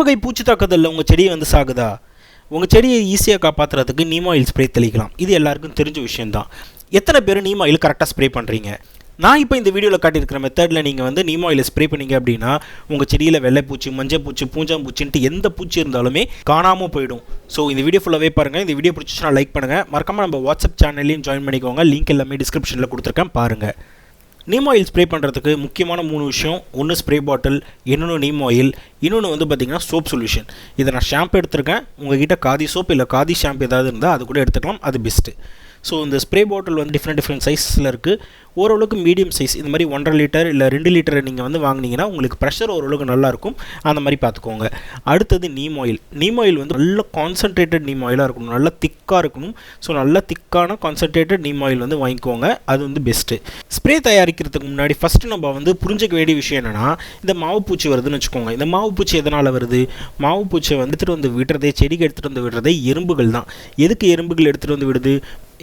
வகை பூச்சி தாக்குதலில் உங்கள் செடியை வந்து சாகுதா? உங்கள் செடியை ஈஸியாக காப்பாற்றுறதுக்கு நீம் ஆயில் ஸ்ப்ரே தெளிக்கலாம். இது எல்லாருக்கும் தெரிஞ்ச விஷயம்தான். எத்தனை பேர் நீம் ஆயில் கரெக்டாக ஸ்ப்ரே பண்ணுறீங்க நான் இப்போ இந்த வீடியோவில் காட்டியிருக்கிற மெத்தடில் நீங்கள் வந்து நீம் ஆயில் ஸ்ப்ரே பண்ணீங்க அப்படின்னா உங்கள் செடியில் வெள்ளைப்பூச்சி மஞ்சப்பூச்சி பூஞ்சாம்பூச்சின்ட்டு எந்த பூச்சி இருந்தாலுமே காணாமல் போயிடும். ஸோ இந்த வீடியோ ஃபுல்லாகவே பாருங்கள் இந்த வீடியோ பிடிச்சிச்சுன்னா லைக் பண்ணுங்கள் மறக்காமல் நம்ம வாட்ஸ்அப் சேனல்லையும் ஜாயின் பண்ணிக்கோங்க. லிங்க் எல்லாமே டிஸ்கிரிப்ஷனில் கொடுத்துருக்கேன். பாருங்கள் நீம் ஆயில் ஸ்ப்ரே பண்ணுறதுக்கு முக்கியமான மூணு விஷயம். ஒன்று ஸ்ப்ரே பாட்டில் இன்னொன்று நீம் ஆயில் இன்னொன்று வந்து பார்த்திங்கன்னா சோப் சொல்யூஷன் இதை நான் ஷாம்பு எடுத்திருக்கேன். உங்ககிட்ட காதி சோப் இல்லை காதி ஷாம்பு ஏதாவது இருந்தால் அது கூட எடுத்துக்கலாம். அது பெஸ்ட்டு ஸோ இந்த ஸ்ப்ரே பாட்டில் வந்து டிஃப்ரெண்ட் டிஃப்ரெண்ட் சைஸில் இருக்குது ஓரளவுக்கு மீடியம் சைஸ் இந்த மாதிரி ஒன்றரை லிட்டர் இல்லை ரெண்டு லிட்டர் நீங்கள் வந்து வாங்கினீங்கன்னா உங்களுக்கு ப்ரெஷர் ஓரளவுக்கு நல்லாயிருக்கும் அந்த மாதிரி பார்த்துக்கோங்க. அடுத்தது நீம் ஆயில் நீம் ஆயில் வந்து நல்ல கான்சன்ட்ரேட்டட் நீம் ஆயிலாக இருக்கணும். நல்லா திக்காக இருக்கணும். ஸோ நல்ல திக்கான கான்சன்ட்ரேட்டட் நீம் ஆயில் வந்து வாங்கிக்கோங்க. அது வந்து பெஸ்ட்டு ஸ்ப்ரே தயாரிக்கிறதுக்கு முன்னாடி ஃபஸ்ட்டு நம்ம வந்து புரிஞ்சிக்க வேண்டிய விஷயம் என்னென்னா இந்த மாவு பூச்சி வருதுன்னு வச்சுக்கோங்க. இந்த மாவு பூச்சி எதனால் வருது? மாவு பூச்சியை வந்துட்டு வந்து விடுறதே செடிக்கு எடுத்துகிட்டு வந்து விடுறதே எறும்புகள் தான். எதுக்கு எறும்புகள் எடுத்துகிட்டு வந்து விடுது?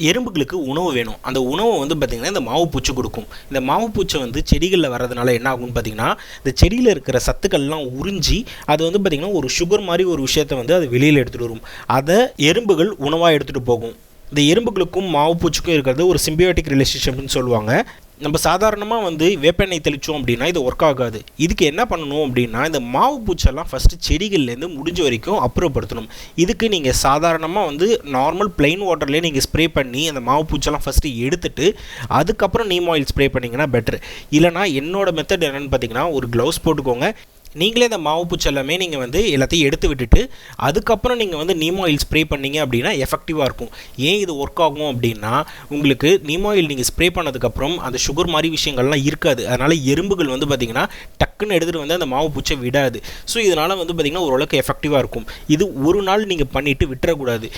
எறும்புகளுக்கு உணவு வேணும். அந்த உணவை வந்து பார்த்திங்கன்னா இந்த மாவு பூச்சி கொடுக்கும். இந்த மாவு பூச்சை வந்து செடிகளில் வர்றதுனால என்ன ஆகும்னு பார்த்திங்கன்னா இந்த செடியில் இருக்கிற சத்துக்கள்லாம் உறிஞ்சி அது வந்து பார்த்திங்கன்னா ஒரு சுகர் மாதிரி ஒரு விஷயத்தை வந்து அது வெளியில் எடுத்துகிட்டு வரும். அதை எறும்புகள் உணவாக எடுத்துகிட்டு போகும். இந்த எறும்புகளுக்கும் மாவு பூச்சிக்கும் இருக்கிறது ஒரு சிம்பியோட்டிக் ரிலேஷன்ஷிப்னு சொல்லுவாங்க. நம்ம சாதாரணமாக வந்து வேப்பெண்ணெய் தெளித்தோம் அப்படின்னா இது ஒர்க் ஆகாது. இதுக்கு என்ன பண்ணணும் அப்படின்னா இந்த மாவு பூச்செல்லாம் ஃபஸ்ட்டு செடிகள்லேருந்து முடிஞ்ச வரைக்கும் அப்புறப்படுத்தணும். இதுக்கு நீங்கள் சாதாரணமாக வந்து நார்மல் பிளெயின் வாட்டர்லேயே நீங்கள் ஸ்ப்ரே பண்ணி அந்த மாவு பூச்செல்லாம் ஃபஸ்ட்டு எடுத்துட்டு அதுக்கப்புறம் நீம் ஆயில் ஸ்ப்ரே பண்ணிங்கன்னா பெட்ரு இல்லைனா என்னோட மெத்தட் என்னென்னு பார்த்தீங்கன்னா ஒரு க்ளவுஸ் போட்டுக்கோங்க. நீங்களே அந்த மாவு பூச்செல்லாமே நீங்கள் வந்து எல்லாத்தையும் எடுத்து விட்டுட்டு அதுக்கப்புறம் நீங்கள் வந்து நீம் ஆயில் ஸ்ப்ரே பண்ணீங்க அப்படின்னா எஃபெக்டிவாக இருக்கும். ஏன் இது ஒர்க் ஆகும் அப்படின்னா உங்களுக்கு நீம் ஆயில் நீங்கள் ஸ்ப்ரே பண்ணதுக்கப்புறம் அந்த சுகர் மாதிரி விஷயங்கள்லாம் இருக்காது. அதனால் எறும்புகள் வந்து பார்த்திங்கன்னா டக்குன்னு எடுத்துகிட்டு வந்து அந்த மாவு பூச்சை விடாது. ஸோ இதனால் வந்து பார்த்திங்கன்னா ஓரளவுக்கு எஃபெக்டிவாக இருக்கும். இது ஒரு நாள் நீங்கள் பண்ணிவிட்டு விட்டுறக்கூடாது.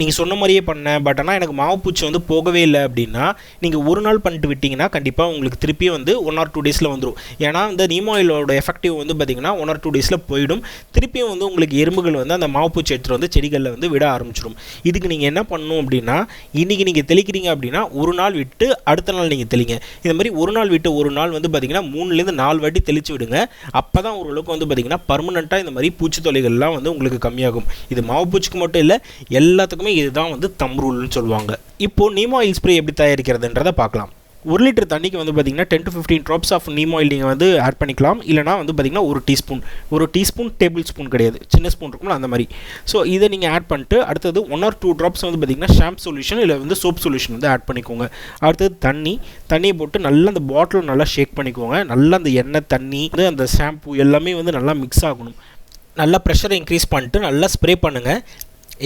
நீங்கள் சொன்ன மாதிரியே பண்ணேன். பட் ஆனால் எனக்கு மாவு பூச்சி வந்து போகவே இல்லை அப்படின்னா நீங்கள் ஒரு நாள் பண்ணிட்டு விட்டிங்கன்னா கண்டிப்பாக உங்களுக்கு திருப்பியும் வந்து ஒன் ஆர் டூ டேஸில் வந்துடும் ஏன்னா இந்த நீமாயிலோட எஃபெக்டிவ் வந்து பார்த்திங்கன்னா ஒன் ஆர் டூ டேஸில் போயிடும். திருப்பியும் வந்து உங்களுக்கு எறும்புகள் வந்து அந்த மாவு பூச்சி எடுத்துகிட்டு வந்து செடிகளில் வந்து விட ஆரம்பிச்சிடும் இதுக்கு நீங்கள் என்ன பண்ணணும் அப்படின்னா இன்றைக்கி நீங்கள் தெளிக்கிறீங்க அப்படின்னா ஒரு நாள் விட்டு அடுத்த நாள் நீங்கள் தெளிங்க. இந்த மாதிரி ஒரு நாள் விட்டு ஒரு நாள் வந்து பார்த்திங்கன்னா மூணுலேருந்து நாலு வாட்டி தெளித்து விடுங்க. அப்போ தான் ஓரளவுக்கு வந்து பார்த்திங்கன்னா பர்மனெண்ட்டாக இந்த மாதிரி பூச்சி தொலைகள்லாம் வந்து உங்களுக்கு கம்மியாகும். இது மாவு பூச்சிக்கு மட்டும் இல்லை எல்லாத்துக்கும் எல்லாத்துக்குமே இதுதான் வந்து தம் ரூல்னு சொல்லுவாங்க. இப்போது நீமோ ஆயில் ஸ்ப்ரே எப்படி தயாரிக்கிறதுன்றதை பார்க்கலாம். ஒரு லிட்டர் தண்ணிக்கு வந்து பார்த்திங்கன்னா ten to fifteen drops of neem oil நீங்கள் வந்து ஆட் பண்ணிக்கலாம். இல்லைனா வந்து பார்த்திங்கன்னா ஒரு டீஸ்பூன் ஒரு டீஸ்பூன் டேபிள் ஸ்பூன் கிடையாது. சின்ன ஸ்பூன் இருக்கும்ல அந்த மாதிரி. ஸோ இதை நீங்கள் ஆட் பண்ணிட்டு அடுத்தது ஒன் ஆர் டூ ட்ராப்ஸ் வந்து பார்த்திங்கன்னா ஷாம்ப் சொல்யூஷன் இல்லை வந்து சோப் சொல்யூஷன் வந்து ஆட் பண்ணிக்கோங்க. அடுத்தது தண்ணி தண்ணியை போட்டு நல்லா அந்த பாட்டில் நல்லா ஷேக் பண்ணிக்கோங்க. நல்லா அந்த எண்ணெய் தண்ணி வந்து அந்த ஷாம்பு எல்லாமே வந்து நல்லா மிக்ஸ் ஆகணும். நல்லா ப்ரெஷரை இன்க்ரீஸ் பண்ணிட்டு நல்லா ஸ்ப்ரே பண்ணுங்கள்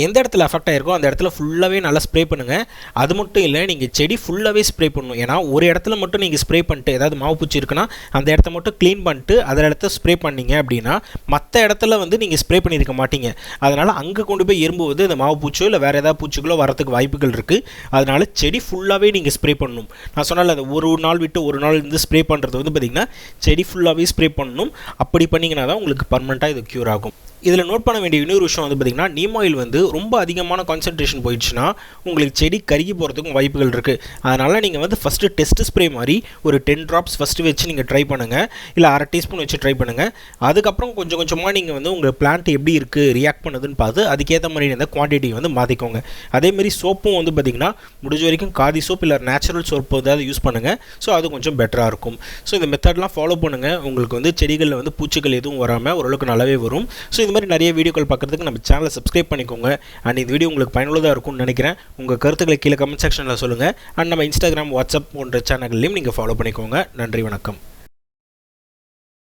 எந்த இடத்துல அஃபெக்ட் ஆகிருக்கோ அந்த இடத்துல ஃபுல்லாகவே நல்லா ஸ்ப்ரே பண்ணுங்கள் அது மட்டும் இல்லை நீங்கள் செடி ஃபுல்லாகவே ஸ்ப்ரே பண்ணணும். ஏன்னா ஒரு இடத்துல மட்டும் நீங்கள் ஸ்ப்ரே பண்ணிட்டு ஏதாவது மாவு பூச்சி இருக்குன்னா அந்த இடத்த மட்டும் க்ளீன் பண்ணிட்டு அதில் இடத்த ஸ்ப்ரே பண்ணீங்க அப்படின்னா மற்ற இடத்துல வந்து நீங்கள் ஸ்ப்ரே பண்ணியிருக்க மாட்டீங்க. அதனால் அங்கே கொண்டு போய் எறும்புவது இந்த மாவு பூச்சோ இல்லை வேறு ஏதாவது பூச்சிகளோ வரதுக்கு வாய்ப்புகள் இருக்குது அதனால் செடி ஃபுல்லாகவே நீங்கள் ஸ்ப்ரே பண்ணணும். நான் சொன்னால் அந்த ஒரு நாள் விட்டு ஒரு நாள் இருந்து ஸ்ப்ரே பண்ணுறது வந்து பார்த்திங்கன்னா செடி ஃபுல்லாகவே ஸ்ப்ரே பண்ணணும். அப்படி பண்ணிங்கன்னா தான் உங்களுக்கு பர்மனெண்ட்டாக இது க்யூர் ஆகும். இதில் நோட் பண்ண வேண்டிய இன்னொரு விஷயம் வந்து பார்த்திங்கன்னா நீம் ஆயில் வந்து ரொம்ப அதிகமான கான்சன்ட்ரேஷன் போயிடுச்சுன்னா உங்களுக்கு செடி கருகி போகிறதுக்கும் வாய்ப்புகள் இருக்குது அதனால் நீங்கள் வந்து ஃபஸ்ட்டு டெஸ்ட் ஸ்ப்ரே மாதிரி ஒரு டென் ட்ராப்ஸ் ஃபஸ்ட்டு வச்சு நீங்கள் ட்ரை பண்ணுங்கள் இல்லை அரை டீஸ்பூன் வச்சு ட்ரை பண்ணுங்கள் அதுக்கப்புறம் கொஞ்சம் கொஞ்சமாக நீங்கள் வந்து உங்கள் பிளான்ட் எப்படி இருக்குது ரியாக்ட் பண்ணுதுன்னு பார்த்து அதுக்கேற்ற மாதிரி இந்த குவான்டிட்டி வந்து மாற்றிக்கோங்க அதேமாரி சோப்பும் வந்து பார்த்திங்கன்னா முடிஞ்ச வரைக்கும் காதி சோப் இல்லை நேச்சுரல் சோப்பு ஏதாவது யூஸ் பண்ணுங்கள் ஸோ அது கொஞ்சம் பெட்டராக இருக்கும். ஸோ இந்த மெத்தட்லாம் ஃபாலோ பண்ணுங்கள் உங்களுக்கு வந்து செடிகளில் வந்து பூச்சிகள் எதுவும் வராமல் ஓரளவுக்கு நல்லாவே வரும். ஸோ இது மாதிரி நிறைய வீடியோக்கள் பார்க்குறதுக்கு நம்ம சேனலை சப்ஸ்கிரைப் பண்ணிக்கோங்க. அண்ட் இந்த வீடியோ உங்களுக்கு பயனுள்ளதாக இருக்கும்னு நினைக்கிறேன். உங்கள் கருத்துக்களை கீழே கமெண்ட் செக்ஷனில் சொல்லுங்கள் அண்ட் நம்ம இன்ஸ்டாகிராம் வாட்ஸ்அப் போன்ற சேனல்லையும் நீங்கள் ஃபாலோ பண்ணிக்கோங்க. நன்றி வணக்கம்.